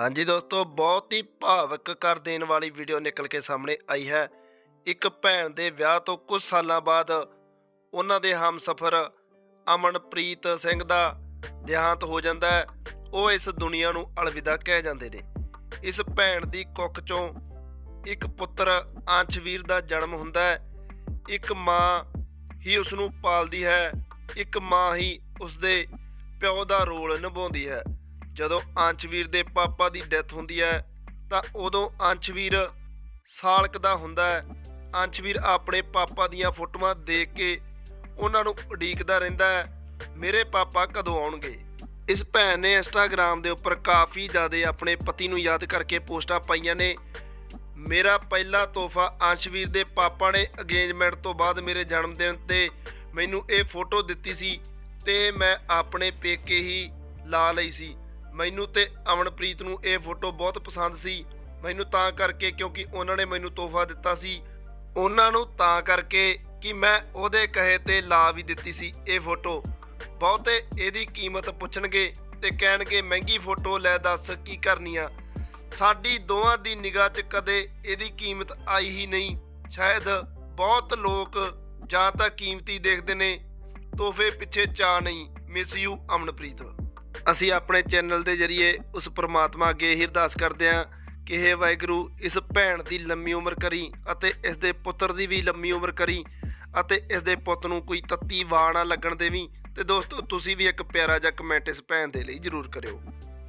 ਹਾਂਜੀ ਦੋਸਤੋ, ਬਹੁਤ ਹੀ ਭਾਵਕ ਕਰ ਦੇਣ ਵਾਲੀ ਵੀਡੀਓ ਨਿਕਲ ਕੇ ਸਾਹਮਣੇ ਆਈ ਹੈ। ਇੱਕ ਭੈਣ ਦੇ ਵਿਆਹ ਤੋਂ ਕੁਝ ਸਾਲਾਂ ਬਾਅਦ ਉਹਨਾਂ ਦੇ ਹਮਸਫਰ ਅਮਨਪ੍ਰੀਤ ਸਿੰਘ ਦਾ ਦੇਹਾਂਤ ਹੋ ਜਾਂਦਾ ਹੈ। ਉਹ ਇਸ ਦੁਨੀਆ ਨੂੰ ਅਲਵਿਦਾ ਕਹਿ ਜਾਂਦੇ ਨੇ। ਇਸ ਭੈਣ ਦੀ ਕੁੱਖ ਚੋਂ ਇੱਕ ਪੁੱਤਰ ਅੰਸ਼ਵੀਰ ਦਾ ਜਨਮ ਹੁੰਦਾ ਹੈ। ਇੱਕ ਮਾਂ ਹੀ ਉਸ ਨੂੰ ਪਾਲਦੀ ਹੈ। ਇੱਕ ਮਾਂ ਹੀ ਉਸ ਦੇ ਪਿਓ ਦਾ ਰੋਲ ਨਿਭਾਉਂਦੀ ਹੈ। ਜਦੋਂ ਅੰਸ਼ਵੀਰ ਦੇ ਪਾਪਾ ਦੀ ਡੈਥ ਹੁੰਦੀ ਹੈ, ਤਾਂ ਉਦੋਂ ਅੰਸ਼ਵੀਰ ਸਾਲਕ ਦਾ ਹੁੰਦਾ ਹੈ। ਅੰਸ਼ਵੀਰ ਆਪਣੇ ਪਾਪਾ ਦੀਆਂ ਫੋਟੋਆਂ ਦੇਖ ਕੇ ਉਹਨਾਂ ਨੂੰ ਉਡੀਕਦਾ ਰਹਿੰਦਾ ਹੈ, ਮੇਰੇ ਪਾਪਾ ਕਦੋਂ ਆਉਣਗੇ? ਇਸ ਭੈਣ ਨੇ ਇੰਸਟਾਗ੍ਰam ਦੇ ਉੱਪਰ ਕਾਫੀ ਜ਼ਿਆਦਾ ਆਪਣੇ ਪਤੀ ਨੂੰ ਯਾਦ ਕਰਕੇ ਪੋਸਟਾਂ ਪਾਈਆਂ ਨੇ। ਮੇਰਾ ਪਹਿਲਾ ਤੋਹਫਾ ਅੰਸ਼ਵੀਰ ਦੇ ਪਾਪਾ ਨੇ ਅਗੇਜਮੈਂਟ ਤੋਂ ਬਾਅਦ ਮੇਰੇ ਜਨਮ ਦਿਨ ਤੇ ਮੈਨੂੰ ਇਹ ਫੋਟੋ ਦਿੱਤੀ ਸੀ ਤੇ ਮੈਂ ਆਪਣੇ ਪੇਕੇ ਹੀ ਲਾ ਲਈ ਸੀ। ਮੈਨੂੰ ਤੇ ਅਮਨਪ੍ਰੀਤ ਨੂੰ ਇਹ ਫੋਟੋ ਬਹੁਤ ਪਸੰਦ ਸੀ। ਮੈਨੂੰ ਤਾਂ ਕਰਕੇ ਕਿਉਂਕਿ ਉਹਨਾਂ ਨੇ ਮੈਨੂੰ ਤੋਹਫਾ ਦਿੱਤਾ ਸੀ। ਉਹਨਾਂ ਨੂੰ ਤਾਂ ਕਰਕੇ ਕਿ ਮੈਂ ਉਹਦੇ ਕਹੇ ਤੇ ਲਾ ਵੀ ਦਿੱਤੀ ਸੀ ਇਹ ਫੋਟੋ। ਬਹੁਤੇ ਇਹਦੀ ਕੀਮਤ ਪੁੱਛਣਗੇ ਤੇ ਕਹਿਣਗੇ, ਮਹਿੰਗੀ ਫੋਟੋ ਲੈ ਦੱਸ, ਕੀ ਕਰਨੀ ਆ? ਸਾਡੀ ਦੋਵਾਂ ਦੀ ਨਿਗਾਹ 'ਚ ਕਦੇ ਇਹਦੀ ਕੀਮਤ ਆਈ ਹੀ ਨਹੀਂ। ਸ਼ਾਇਦ ਬਹੁਤ ਲੋਕ ਜਾਂ ਤਾਂ ਕੀਮਤੀ ਦੇਖਦੇ ਨੇ, ਤੋਹਫੇ ਪਿੱਛੇ ਚਾ ਨਹੀਂ। Miss you Amanpreet. ਅਸੀਂ ਆਪਣੇ ਚੈਨਲ ਦੇ ਜ਼ਰੀਏ ਉਸ ਪ੍ਰਮਾਤਮਾ ਅੱਗੇ ਇਹ ਅਰਦਾਸ ਕਰਦੇ ਹਾਂ ਕਿ हे ਵਾਹਿਗੁਰੂ, ਇਸ ਭੈਣ ਦੀ ਲੰਮੀ ਉਮਰ ਕਰੀ ਅਤੇ ਇਸ ਦੇ ਪੁੱਤਰ ਦੀ ਵੀ ਲੰਮੀ ਉਮਰ ਕਰੀ ਅਤੇ ਇਸ ਦੇ ਪੁੱਤ ਨੂੰ ਕੋਈ ਤੱਤੀ ਵਾਹ ਨਾ ਲੱਗਣ ਦੇਵੀਂ। ਤੇ ਦੋਸਤੋ, ਤੁਸੀਂ ਵੀ ਇੱਕ ਪਿਆਰਾ ਜਿਹਾ ਕਮੈਂਟ ਇਸ ਭੈਣ ਦੇ ਲਈ ਜ਼ਰੂਰ ਕਰਿਓ।